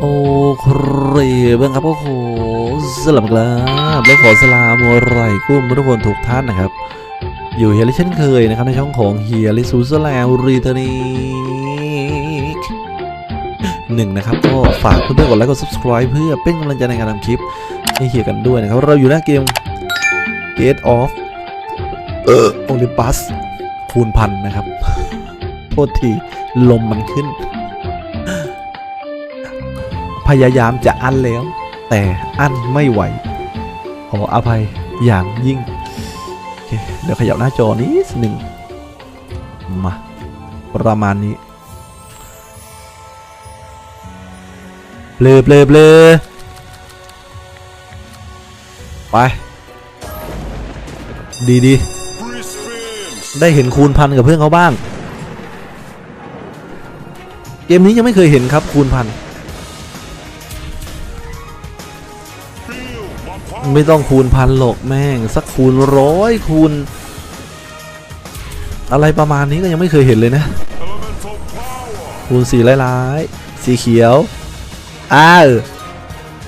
โอ้คเรเบ้างครับโอ้โหสลับครับและขอสลามไรกุ้มทุกคนทุกท่านนะครับ อยู่เฮียลิเช่นเคยนะครับในช่องของเฮียลิซูสลามรีเทนิกหนึ่งนะครับ ก็ฝากเพื่อนๆกดไลค์กด subscribe เพื่อเป็นกำลังใจในการทำคลิปให้เฮียกันด้วยนะครับ เราอยู่หน้าเกม Gate of เออ Olympus คูณพันนะครับ โทษที ลมมันขึ้น พยายามจะอั้นแล้ว แต่อั้นไม่ไหว ขออภัยอย่างยิ่งเเดี๋ยวขยับหน้าจอนิดหนึ่งมาประมาณนี้เบลอเบลอเบลอไป ดีดีได้เห็นคูณพันกับเพื่อนเขาบ้าง เกมนี้ยังไม่เคยเห็นครับคูณพัน ไม่ต้องคูณพันหรอกแม่ง สักคูณร้อยคูณ อะไรประมาณนี้ก็ยังไม่เคยเห็นเลยนะ คูณสีร้ายๆสีเขียวอ้าว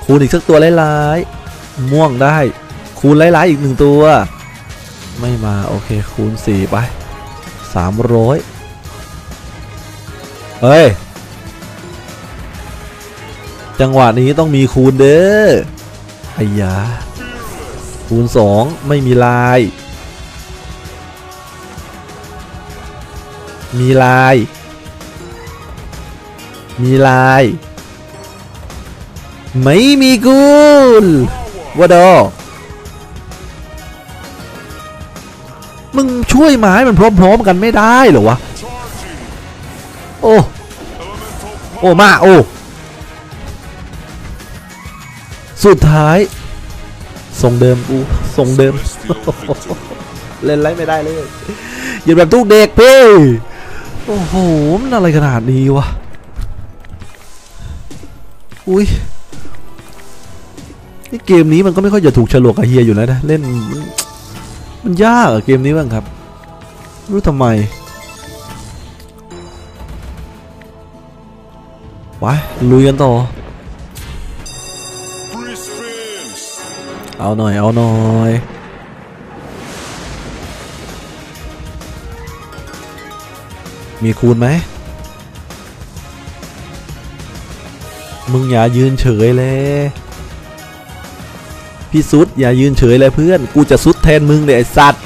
คูณอีกสักตัวร้ายๆม่วงได้ คูณร้ายๆอีกหนึ่งตัว ไม่มาโอเคคูณสี่ไปสามร้อยเฮ้ย จังหวะนี้ต้องมีคูณเด้อ ไอ้ยาคูณสองไม่มีลาย มีลาย มีลาย ไม่มีกูลวะดอมึงช่วยไม้มันพร้อมๆกันไม่ได้เหรอวะ โอ้ โอ้ มา โอ้ สุดท้ายส่งเดิมกูส่งเดิม เล่นไรไม่ได้เลยอย่าแบบตู้เด็กพี่โอ้โหมันอะไรขนาดนี้วะอุ้ยนี่เกมนี้มันก็ไม่ค่อยจะถูกฉลกกับเฮียอยู่แล้วนะเล่นมันยากอะเกมนี้บ้างครับรู้ทำไมไปลุยกันต่อ เอาหน่อยเอาหน่อยมีคูณไหมมึงอย่ายืนเฉยเลยพี่สุดอย่ายืนเฉยเลยเพื่อน กูจะสุดแทนมึงเนี่ยไอสัตว์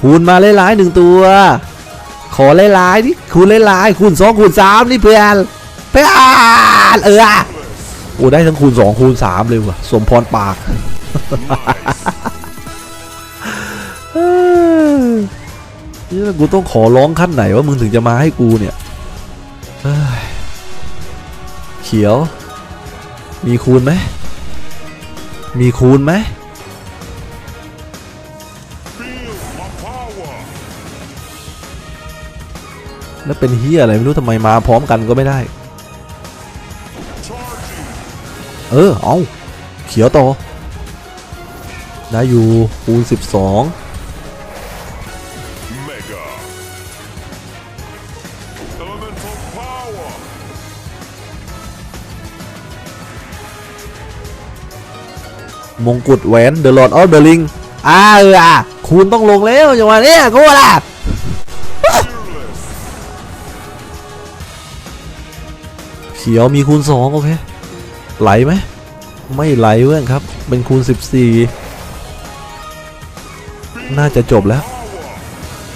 คูณมาหลายๆหนึ่งตัว ขอหลายๆนี่คูณหลายๆคูณสองคูณสามนี่เพื่อนเพื่อนเออ โอ้ได้ทั้งคูณ2คูณ3เลยว่ะ สมพรปาก นี่กูต้องขอร้องขั้นไหนว่ามึงถึงจะมาให้กูเนี่ยเฮ้ยเขียว มีคูณไหม มีคูณไหมแล้วเป็นเฮียอะไรไม่รู้ทำไมมาพร้อมกันก็ไม่ได้ เออ เอาเขียวต่อ ได้อยู่คูณ12 Mega. Elemental power. มงกุฎแหวน The Lord of the Ring อ่าเอออะคูณต้องลงแล้วจังหวะเนี้ยกูล่ะ Fearless. เขียวมีคูณ2โอเค ไหลไหมไม่ไหลเพื่อนครับ เป็นคูณ 14 น่าจะจบแล้ว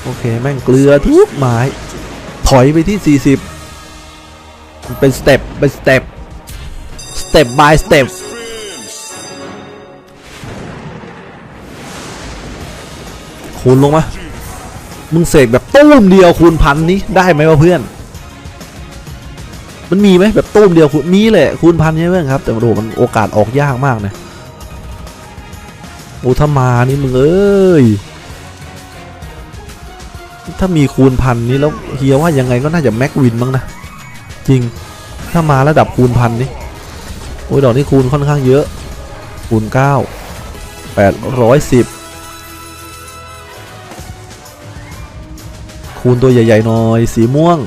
โอเค แม่งเกลือทุกไม้ถอยไปที่ 40 เป็นสเต็ปเป็นสเต็ปสเต็ป by สเต็ปคูณลงมา มึงเสกแบบตุ้มเดียวคูณพันนี้ได้ไหมวะเพื่อน มันมีไหมแบบตุ้มเดียวคูณมีแหละคูณพันใช่ไหมครับ แต่โอ้โหมันโอกาสออกยากมากนะโอ้ถ้ามานี่มึงเอ้ยถ้ามีคูณพันนี้แล้วเฮียว่ายังไงก็น่าจะแม็กวินมั้งนะจริงถ้ามาระดับคูณพันนี่โอ้ยดอกนี้คูณค่อนข้างเยอะคูณเก้าแปดร้อยสิบคูณตัวใหญ่ๆหน่อยสีม่วง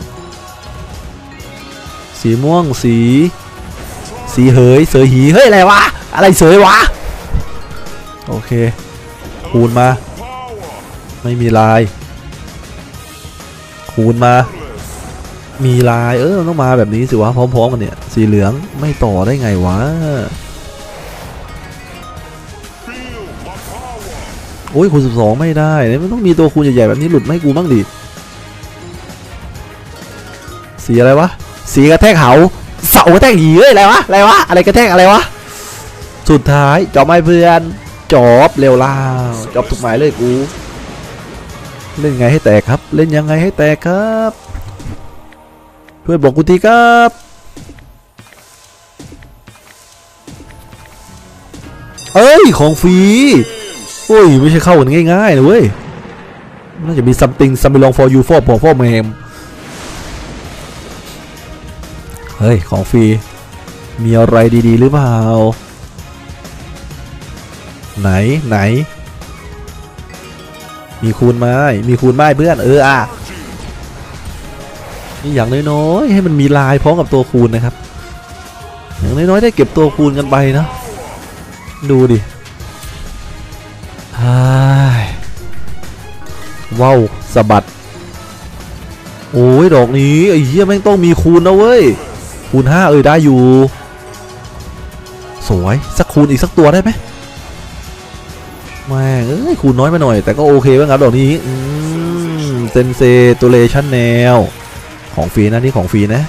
สีม่วงสี สีเหยเสยหีเฮ้ยอะไรวะอะไรเสยวะโอเคคูณมา ไม่มีลายคูณมา มีลายเออต้องมาแบบนี้สิวะพร้อมๆกันเนี่ยสีเหลืองไม่ต่อได้ไงวะโอ้ยคูณ12ไม่ได้เนี่ยมันต้องมีตัวคูณใหญ่ๆแบบนี้หลุดไม่กูบ้างดิสีอะไรวะ สีกระแทกเหาเสากระแทกหีเอ้ยอะไรวะอะไรวะอะไรกระแทกอะไรวะสุดท้ายจอบไม่เพื่อนจอบเร็วล่าวจอบถูกหมายเลยกูเล่นไงให้แตกครับ เล่นยังไงให้แตกครับช่วยบอกกูทีครับเอ้ยของฟรีโอ้ยไม่ใช่เข้ากันง่ายๆนะเว้ยน่าจะมี something some belong for you for for for mem เฮ้ย ของฟรี มีอะไรดีๆ หรือเปล่า ไหนไหน มีคูณไม้ มีคูณไม้เพื่อน เอออะนี่อย่างน้อยๆให้มันมีลายพร้อมกับตัวคูณนะครับ อย่างน้อยๆได้เก็บตัวคูณกันไปนะดูดิว้าวสะบัด โอ้ย ดอกนี้ไอ้เหี้ยแม่งต้องมีคูณนะเว้ย คูณห้าเอ้ยได้อยู่ สวย สักคูณอีกสักตัวได้ไหมแม่เอ้ยคูณน้อยไปหน่อย แต่ก็โอเคบ้างครับดอกนี้เซนเซตูเลชันแนว ของฟรีนะนี่ของฟรีนะ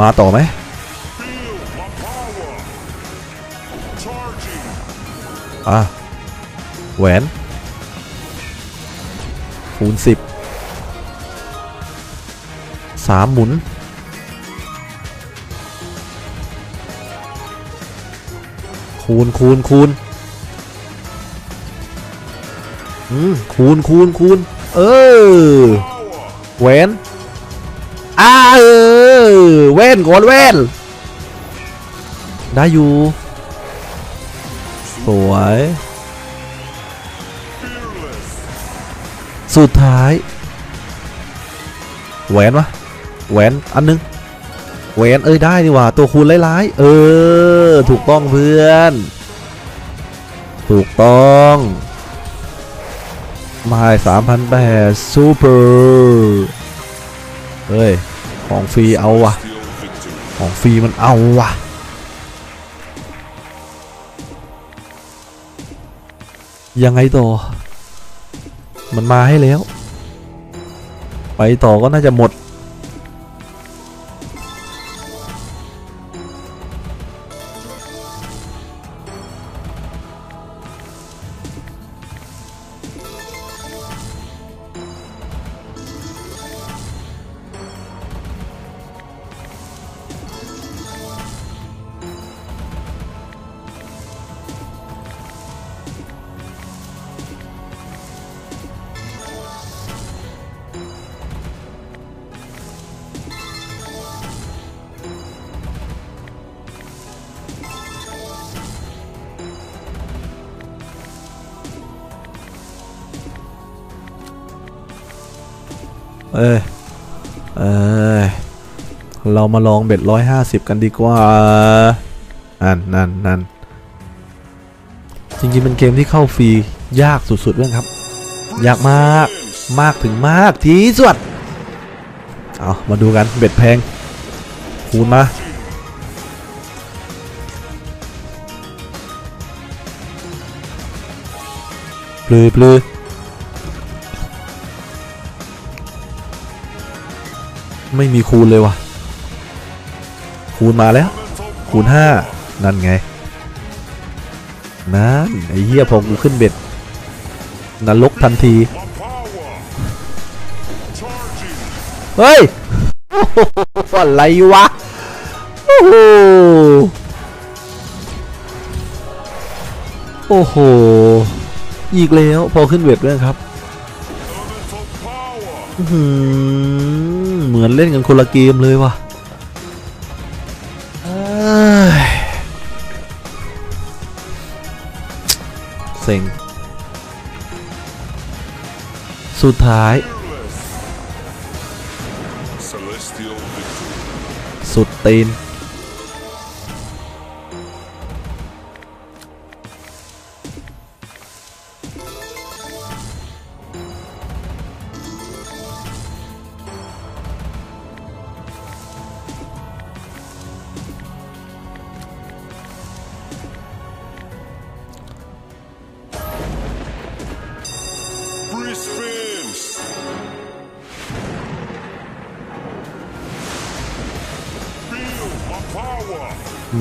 มาต่อไหมอะแหวนคูณสิบสามหมุน คูณคูณคูณอืมคูณคูณคูณเออแหวนอ้าเออแว่นก่อนแว่นได้อยู่ สวย สุดท้าย แหวนวะแหวนอันนึง แหวนเอ้ยได้ดีว่าตัวคูณร้ายๆเออ ถูกต้องเพื่อน ถูกต้องมาสามพันแปดซูเปอร์เฮ้ย ของฟรีเอาวะของฟรีมันเอาวะยังไงต่อ มันมาให้แล้ว ไปต่อก็น่าจะหมด เอ้ยเอ้ยเรามาลองเบ็ดร้อยห้าสิบกันดีกว่านั่นนั่นนั่นจริงๆเป็นเกมที่เข้าฟรียากสุดๆเรื่องครับ ยากมากมากถึงมากที่สุดเอามาดูกันเบ็ดแพงคูณมาปลือปลือ ไม่มีคูณเลยวะคูณมาแล้ว คูณห้านั่นไงนั่นไอ้เหี้ยพอกูขึ้นเบ็ดนรกทันที เฮ้ยโอ้โหอะไรวะโอ้โหโอ้โห อีกแล้วพอขึ้นเวทด้วยครับ อื้อหือ เหมือนเล่นกันคนละเกมเลยว่ะเอ้ยเซ็งสุดท้าย สุดตีน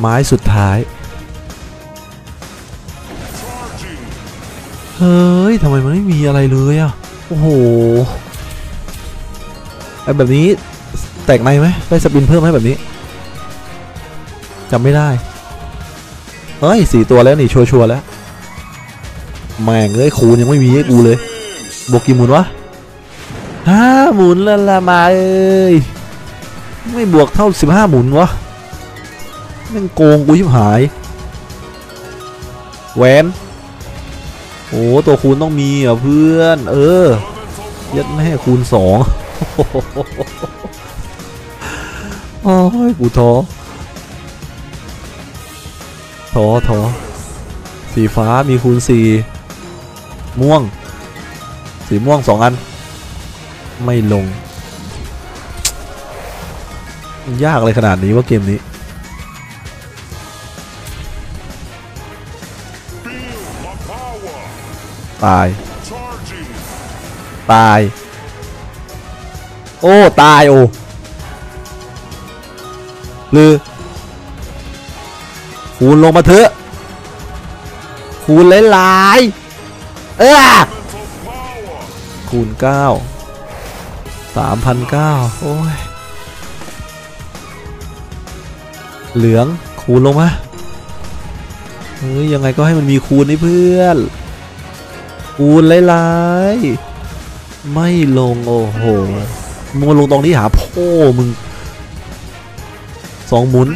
ไม้สุดท้าย เฮ้ยทำไมมันไม่มีอะไรเลยอะ โอ้โหไอแบบนี้แตกในไหมได้สปินเพิ่มไหมแบบนี้จำไม่ได้ เฮ้ยสี่ตัวแล้วนี่ชัวร์ๆแล้ว แม่งเอ้ยคูยังไม่มีให้กูเลยบวกกี่หมุนวะห้าหมุนละละมาเอ้ย ไม่บวกเท่าสิบห้าหมุนวะ แม่งโกงกูชิบหายแหวนโอ้ตัวคูณต้องมีอะเพื่อน เออยัดแม่คูณสองโอ้ยกูท้อท้อท้อสีฟ้ามีคูณสี่ม่วง สีม่วงสองอัน ไม่ลง ยากอะไรขนาดนี้ว่าเกมนี้ ตาย ตาย โอ้ ตาย โอ้ลือคูณลงมาเถอะคูณหลายๆเออคูณเก้าสามพันเก้าโอ้ย เหลืองคูณลงมาเฮ้ยยังไงก็ให้มันมีคูณนี่เพื่อน คูณหลายๆไม่ลงโอ้โหมึงมาลงตรงนี้หาพ่อมึงสองหมุน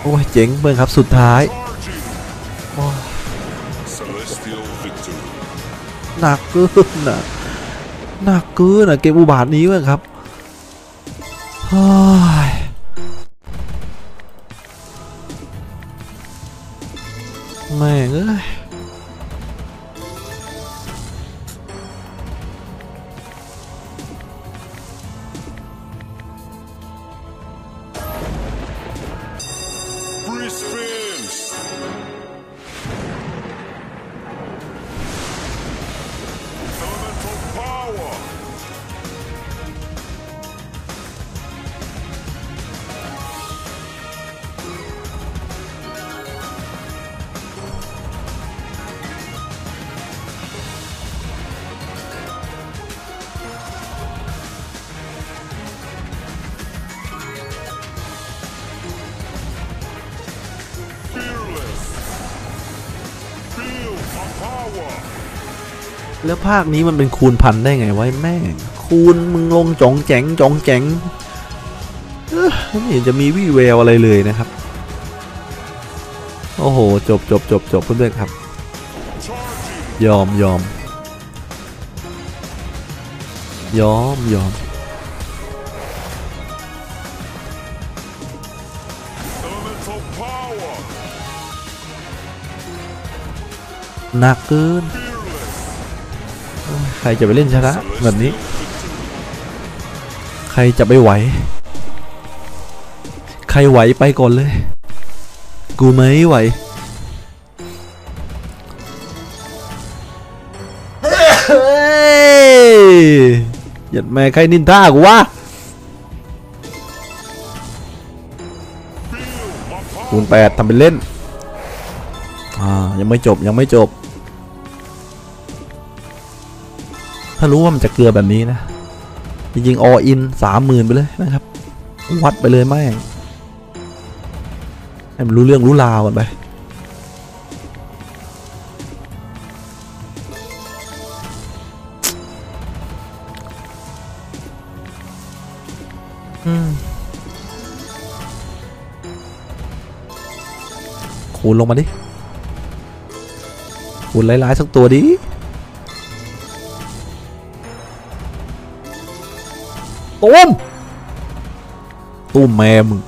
โอ้ยเจ๋งเพื่อนครับสุดท้ายหนักเกินนะหนักเกินนะเกมอุบาทนี้เว้ยครับเฮ้ยแม่งเอ้ย แล้วภาคนี้มันเป็นคูณพันได้ไงวะไอ้แม่ คูณมึงลงจองแจ๋งจองแจ๋งไม่เห็นจะมีวี่แววอะไรเลยนะครับ โอ้โห จบจบจบจบเพื่อนๆครับ ยอมยอมยอมยอมหนักเกิน ครจะไปเล่นชนะแบบนี้ ใครจะไปไหว ใครไหวไปก่อนเลย กูไม่ไหวเฮ้ยหยัดแม่ใครนินท่ากูวะคูณแปดทำเป็นเล่น อ่า ยังไม่จบยังไม่จบ ถ้ารู้ว่ามันจะเกลือแบบนี้นะ จริงๆออินสามหมื่นไปเลยนะครับ วัดไปเลยแม่งให้มันรู้เรื่องรู้ราวกันไปอืมคูณลงมาดิคูณหลายๆสักตัวดิ ตูมตูมแมมง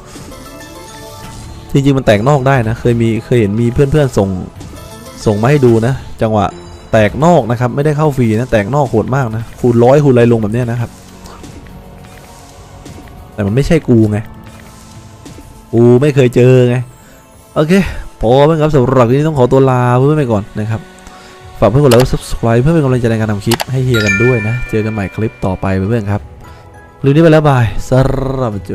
จริงๆมันแตกนอกได้นะ เคยมีเคยเห็นมีเพื่อนๆส่งส่งมาให้ดูนะ จังหวะแตกนอกนะครับ ไม่ได้เข้าฟรีนะ แตกนอกโหดมากนะคูณร้อยคูณอะไรลงแบบเนี้ยนะครับ แต่มันไม่ใช่กูไง กูไม่เคยเจอไง โอเคพอไหมครับสำหรับวันนี้ต้องขอตัวลาเพื่อนไปก่อนนะครับฝากเพื่อนกดไลค์กด subscribe เพื่อเป็นกำลังใจในการทำคลิปให้เฮียกันด้วยนะ เจอกันใหม่คลิปต่อไปเพื่อนๆครับ คลิปนี้ไปแล้วบายสำหรับโจ